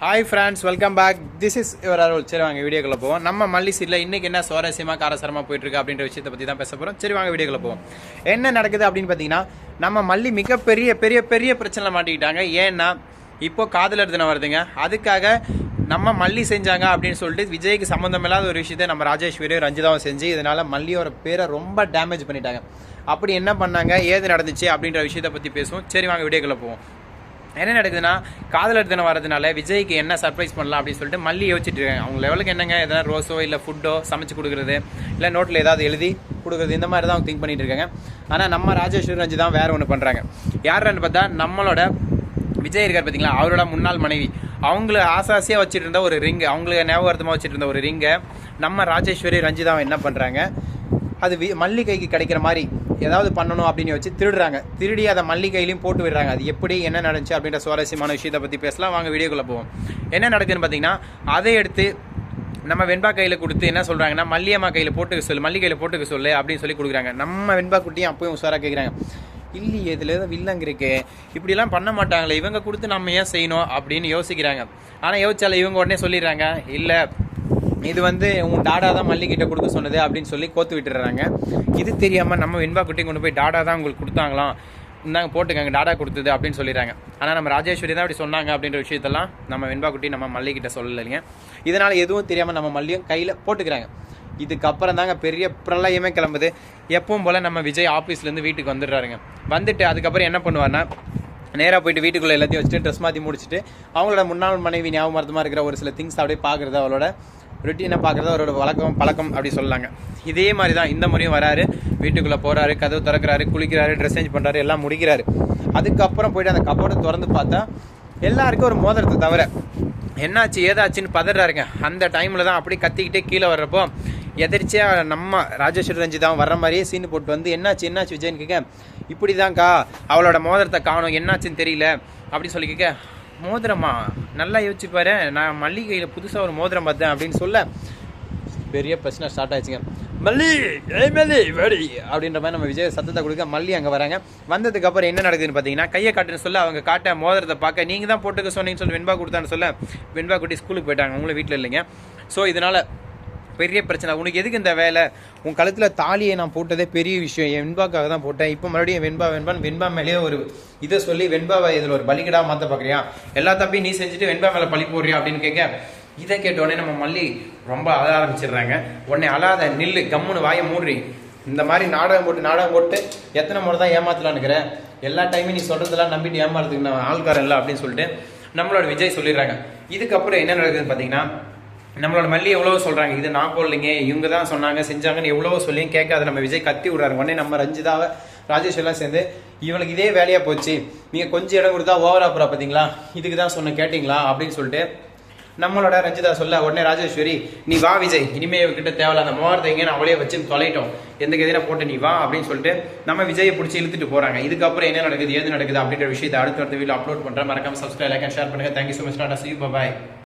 Hi friends welcome back this is your Arul சரி வாங்க வீடியோக்குள்ள போவோம். நம்ம மல்லி சீரில் இன்றைக்கி என்ன சுவாரஸ்யமாக காரசாரமாக போயிட்டுருக்கு அப்படின்ற விஷயத்தை பற்றி தான் பேச போகிறோம் சரி வாங்க வீடியோக்குள்ள போவோம். என்ன நடக்குது அப்படின்னு பார்த்தீங்கன்னா நம்ம மல்லி மிகப்பெரிய பெரிய பெரிய பிரச்சனை மாட்டிக்கிட்டாங்க. ஏன்னா இப்போது காதலர் தினம் வருதுங்க? அதுக்காக நம்ம மல்லி செஞ்சாங்க அப்படின்னு சொல்லிட்டு விஜய்க்கு சம்மந்தம் இல்லாத ஒரு விஷயத்தை நம்ம ராஜேஸ்வரியும் ரஞ்சிதாவும் செஞ்சு இதனால் மல்லியோட பேரை ரொம்ப டேமேஜ் பண்ணிட்டாங்க. அப்படி என்ன பண்ணாங்க? ஏது நடந்துச்சு அப்படின்ற விஷயத்தை பற்றி பேசுவோம். சரி வாங்க வீடியோக்குள்ளே போவோம். என்ன நடக்குதுன்னா காதலர் தினம் வரதுனால விஜய்க்கு என்ன சர்ப்ரைஸ் பண்ணலாம் அப்படின்னு சொல்லிட்டு மல்லி யோசிச்சுட்டு இருக்காங்க. அவங்க லெவலுக்கு என்னங்க? எதனா ரோஸோ இல்லை ஃபுட்டோ சமைச்சு கொடுக்குறது இல்லை நோட்டில் ஏதாவது எழுதி கொடுக்குறது இந்த மாதிரி தான் அவங்க திங்க் பண்ணிட்டு இருக்காங்க. ஆனால் நம்ம ராஜேஸ்வரி ரஞ்சி தான் வேறு ஒன்று பண்ணுறாங்க யாருன்னு பார்த்தா நம்மளோட விஜய் இருக்கார் பார்த்தீங்களா? அவரோட முன்னாள் மனைவி. அவங்கள ஆசாசியாக வச்சுட்டு இருந்த ஒரு ரிங் அவங்களுக்கு ஞாபகார்த்தமாக வச்சுட்டு இருந்த ஒரு ரிங்கை நம்ம ராஜேஸ்வரி ரஞ்சிதாவை என்ன பண்ணுறாங்க அது வி மல்லிகைக்கு கிடைக்கிற மாதிரி ஏதாவது பண்ணணும் அப்படின்னு வச்சு திருடுறாங்க. திருடி அதை மல்லிகையிலையும் போட்டு விடுறாங்க. அது எப்படி என்ன நடந்துச்சு அப்படின்ற சுவாரஸ்யமான விஷயத்தை பற்றி பேசலாம். வாங்க வீடியோக்குள்ளே போவோம். என்ன நடக்குதுன்னு பார்த்தீங்கன்னா அதை எடுத்து நம்ம வெண்பா கையில் கொடுத்து என்ன சொல்கிறாங்கன்னா மல்லியம்மா கையில் போட்டுக்க சொல்லு மல்லிகையில் போட்டுக்க சொல்லு அப்படின்னு சொல்லி கொடுக்குறாங்க. நம்ம வெண்பா குட்டியும் அப்பயும் உஷாராக கேட்குறாங்க இல்லையே இதில் ஏதோ வில்லங்க இருக்கு. இப்படிலாம் பண்ண மாட்டாங்களே. இவங்க கொடுத்து நம்ம ஏன் செய்யணும்? அப்படின்னு யோசிக்கிறாங்க. ஆனால் யோசிச்சால இவங்க உடனே சொல்லிடுறாங்க. இல்லை இது வந்து உன் டாடா தான் மல்லிகிட்ட கொடுக்க சொன்னது அப்படின்னு சொல்லி கோத்து விட்டுறாங்க இது தெரியாமல் நம்ம வெண்பா குட்டி கொண்டு போய் டாடா தான் உங்களுக்கு கொடுத்தாங்களாம். இந்தாங்க போட்டுக்கங்க டாடா கொடுத்தது அப்படின்னு சொல்லிடுறாங்க. ஆனால் நம்ம ராஜேஸ்வரி தான் அப்படி சொன்னாங்க அப்படின்ற விஷயத்தெல்லாம் நம்ம வெண்பா குட்டி நம்ம மல்லிகிட்ட சொல்லலைங்க. இதனால் எதுவும் தெரியாமல் நம்ம மல்லியும் கையில் போட்டுக்கிறாங்க. இதுக்கப்புறம் தாங்க பெரிய பிரளயமே கிளம்புது. எப்பவும் போல் நம்ம விஜய் ஆஃபீஸ்லேருந்து வீட்டுக்கு வந்துடுறாருங்க. வந்துட்டு அதுக்கப்புறம் என்ன பண்ணுவார்னா நேராக போயிட்டு வீட்டுக்குள்ளே எல்லாத்தையும் வச்சுட்டு ட்ரெஸ் மாற்றி முடிச்சுட்டு அவங்களோட முன்னாள் மனைவி ஞாபகமாக இருக்கிற ஒரு சில திங்ஸ் அப்படியே பார்க்குறது அவளோட ருட்டீனை பார்க்குறது அவரோட வழக்கம் பழக்கம் அப்படி சொல்லலாங்க இதே மாதிரி தான் இந்த முறையும் வராரு. வீட்டுக்குள்ளே போகிறாரு கதவு திறக்கிறாரு குளிக்கிறாரு ட்ரெஸ் சேஞ்ச் பண்ணுறாரு எல்லாம் முடிக்கிறாரு. அதுக்கப்புறம் போயிட்டு அந்த கப்போர்டை திறந்து பார்த்தா எல்லாருக்கும் ஒரு மோதிரத்தை தவிர என்னாச்சு ஏதாச்சுன்னு பதறாருங்க. அந்த டைமில் தான் அப்படி கத்திக்கிட்டே கீழே வர்றப்போ எதிர்ச்சியாக நம்ம ராஜேஸ்வரி ரஞ்சிதான் வர்ற மாதிரியே சீன் போட்டு வந்து என்னாச்சு என்னாச்சு விஜயன்னு கேட்க இப்படி தான்க்கா அவளோட மோதிரத்தை காணும். என்னாச்சுன்னு தெரியல. அப்படி சொல்லி கேட்க மோதிரமா? நல்லா யோசிச்சு பாரு. நான் மல்லிகையில் புதுசாக ஒரு மோதிரம் பார்த்தேன் அப்படின்னு சொல்ல. பெரிய பிரச்சனை ஸ்டார்ட் ஆயிடுச்சுங்க. மல்லி ஏய் மல்லி வெடி அப்படின்ற மாதிரி நம்ம விஜய் சத்தத்தை கொடுக்க மல்லி அங்கே வராங்க. வந்ததுக்கப்புறம் என்ன நடக்குதுன்னு பார்த்தீங்கன்னா கையை காட்டுன்னு சொல்ல அவங்க காட்ட மோதிரத்தை பார்க்க நீங்கள் தான் போட்டுக்க சொன்னீங்கன்னு சொல்லி வெண்பா கொடுத்தான்னு சொல்ல. வெண்பா குட்டி ஸ்கூலுக்கு போயிட்டாங்க. உங்களும் வீட்டில் இல்லைங்க. ஸோ இதனால் பெரிய பிரச்சனை. உனக்கு எதுக்கு இந்த வேலை? உன் கழுத்தில் தாலியை நான் போட்டதே பெரிய விஷயம். என் வெண்பாக்காக தான் போட்டேன். இப்போ மறுபடியும் வெண்பா வெண்பான் வெண்பா மேலேயே ஒரு இதை சொல்லி வெண்பாவை இதில் ஒரு பலிகடா மாற்ற பார்க்குறியா எல்லா தப்பையும் நீ செஞ்சுட்டு வெண்பா மேலே பழி போடுறியா அப்படின்னு கேட்க இதை கேட்ட உடனே நம்ம மல்லி ரொம்ப அழ ஆரம்பிச்சிடுறாங்க. உடனே அழாத நில்லு கம்முன்னு வாயை மூடுறி. இந்த மாதிரி நாடகம் போட்டு நாடகம் போட்டு எத்தனை முறை தான் ஏமாத்தலான்னுக்கிறேன் எல்லா டைமும் நீ சொல்கிறதெல்லாம் நம்பிட்டு ஏமாறதுக்கு நான் ஆள்காரன் இல்லை அப்படின்னு சொல்லிட்டு நம்மளோட விஜய் சொல்லிடுறாங்க. இதுக்கப்புறம் என்ன நடக்குதுன்னு பார்த்தீங்கன்னா நம்மளோட மல்லி எவ்வளவோ சொல்றாங்க? இது நான் போடலைங்க இவங்க தான் சொன்னாங்க செஞ்சாங்கன்னு எவ்வளவோ சொல்லியும் கேட்காத நம்ம விஜய் கத்தி விடுறாரு. உடனே நம்ம ரஞ்சிதாவை ராஜேஷ் எல்லாம் சேர்ந்து இவளுக்கு இதே வேலையா போச்சு. நீங்க கொஞ்சம் இடம் கொடுத்தா ஓவரா போறா பாத்தீங்களா? இதுக்கு தான் சொன்ன கேட்டீங்களா? அப்படின்னு சொல்லிட்டு நம்மளோட ரஞ்சிதா சொல்ல உடனே ராஜேஸ்வரி நீ வா விஜய். இனிமே இவகிட்ட தேவையில்ல அந்த மோரத்தை நான் அவளே வச்சு தொலைட்டோம். எந்த கதையில போட்டு நீ வா அப்படின்னு சொல்லிட்டு நம்ம விஜயை பிடிச்சி இழுத்துட்டு போறாங்க. இதுக்கப்புறம் என்ன நடக்குது ஏது நடக்குது அப்படின்ற விஷயத்தை அடுத்த அடுத்த வீடியோ அப்லோட் பண்றேன். மறக்காம சப்ஸ்கிரைப் லைக் அண்ட் ஷேர் பண்ணுங்க. Thank you so much tata see bye